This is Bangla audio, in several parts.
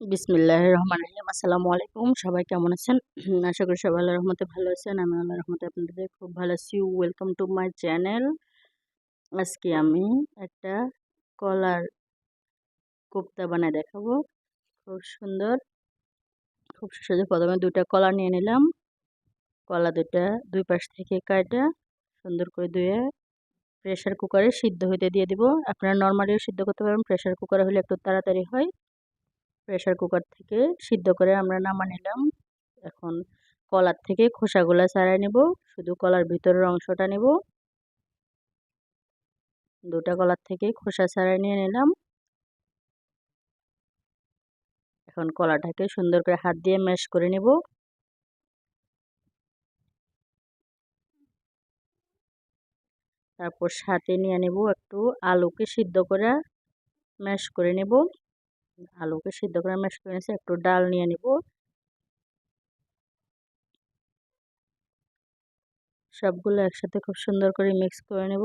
বিসমিল্লাহ রহমান রহিম আসসালামু আলাইকুম। সবাই কেমন আছেন? আশা করি সবাই আল্লাহ রহমতে ভালো আছেন। আমি আল্লাহ রহমতে আপনাদের খুব ভালো আছি। ওয়েলকাম টু মাই চ্যানেল আজকে আমি একটা কলার কোপ্তা বানায় দেখাবো। খুব সুন্দর। খুব সুন্দর প্রথমে দুটা কলা নিয়ে নিলাম। কলা দুটা দুই পাশ থেকে কাটা সুন্দর করে ধুয়ে প্রেশার কুকারে সিদ্ধ হইতে দিয়ে দিব। আপনারা নর্মালিও সিদ্ধ করতে পারবেন। প্রেশার কুকারে হলে একটু তাড়াতাড়ি হয়। প্রেশার কুকার থেকে সিদ্ধ করে আমরা নামা নিলাম। এখন কলার থেকে খোসাগুলো ছাড়াই নেব। শুধু কলার ভিতরের অংশটা নেব। দুটা কলার থেকে খোসা ছাড়াই নিয়ে নিলাম। এখন কলাটাকে সুন্দর করে হাত দিয়ে ম্যাশ করে নেব। তারপর সাথে নিয়ে নেব একটু আলুকে সিদ্ধ করে ম্যাশ করে নেব। আলুকে সিদ্ধ করে ম্যাশ করে নিয়েছি একটু ডাল নিয়ে নিব। সবগুলো একসাথে খুব সুন্দর করে মিক্স করে নেব।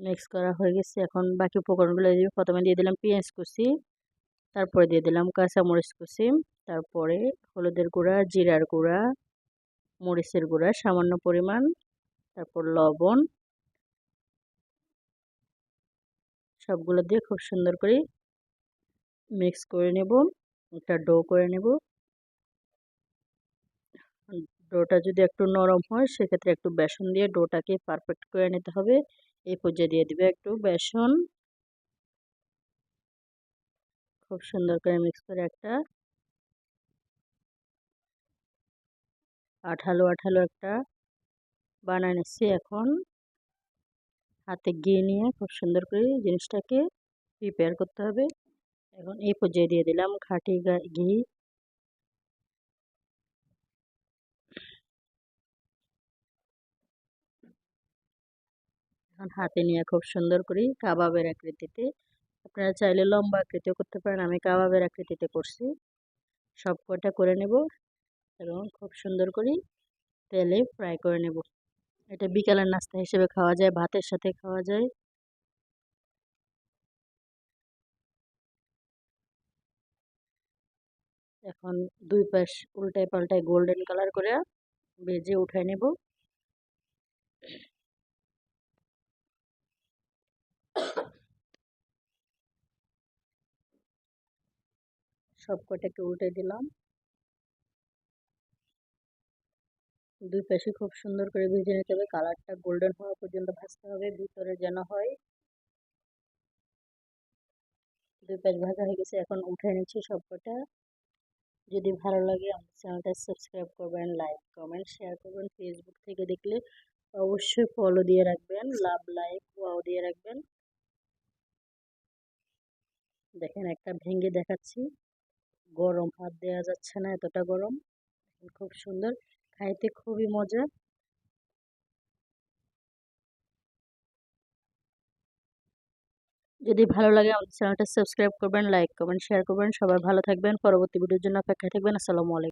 মিক্স করা হয়ে গেছে। এখন বাকি উপকরণগুলো দিয়ে প্রথমে দিয়ে দিলাম পেঁয়াজ কুচি, তারপরে দিয়ে দিলাম কাঁচামরিচ কুচি, তারপরে হলুদের গুঁড়া, জিরার গুঁড়া, মরিচের গুঁড়া সামান্য পরিমাণ, তারপর লবণ সবগুলো দিয়ে খুব সুন্দর করে মিক্স করে নেব। একটা ডো করে নেব। ডোটা যদি একটু নরম হয়, সেক্ষেত্রে একটু বেসন দিয়ে ডোটাকে পারফেক্ট করে নিতে হবে। এই পর্যায়ে দিয়ে দিবে একটু বেসন। খুব সুন্দর করে মিক্স করে একটা আঠালো আঠালো একটা বানায় নিচ্ছি এখন। হাতে গিয়ে নিয়ে খুব সুন্দর করে জিনিসটাকে প্রিপেয়ার করতে হবে। এখন এই পর্যায়ে দিয়ে দিলাম খাঁটি ঘি। এখন হাতে নিয়ে খুব সুন্দর করে কাবাবের আকৃতিতে, আপনারা চাইলে লম্বা আকৃতিও করতে পারেন, আমি কাবাবের আকৃতিতে করছি। সব কটা করে নেব এবং খুব সুন্দর করে তেলে ফ্রাই করে নেব। এটা বিকালের নাস্তা হিসেবে খাওয়া যায়, ভাতের সাথে খাওয়া যায়। এখন দুই পাশ উল্টায় পাল্টায় গোল্ডেন কালার করে ভেজে উঠাই নেব। সব কটাকে উল্টে দিলাম। দুই পাশে খুব সুন্দর করে ভেজে নিতে হবে। কালারটা গোল্ডেন হওয়া পর্যন্ত ভাজতে হবে, ভিতরে যেন হয়। দুই পাশ ভাজা হয়ে গেছে, এখন উঠে নিচ্ছি সবকটা। যদি ভালো লাগে আমার চ্যানেলটা সাবস্ক্রাইব করবেন লাইক কমেন্ট শেয়ার করবেন। ফেসবুক থেকে দেখলে অবশ্যই ফলো দিয়ে রাখবেন, লাভ লাইক ওয়াও দিয়ে রাখবেন। দেখেন একটা ভেঙে দেখাচ্ছি। গরম হাত দেওয়া যাচ্ছে না, এতটা গরম। খুব সুন্দর। খাইতে খুবই মজা। যদি ভালো লাগে আমাদের চ্যানেলটা সাবস্ক্রাইব করবেন লাইক করবেন শেয়ার করবেন। সবাই ভালো থাকবেন। পরবর্তী ভিডিওর জন্য অপেক্ষায় থাকবেন। আসসালামু আলাইকুম।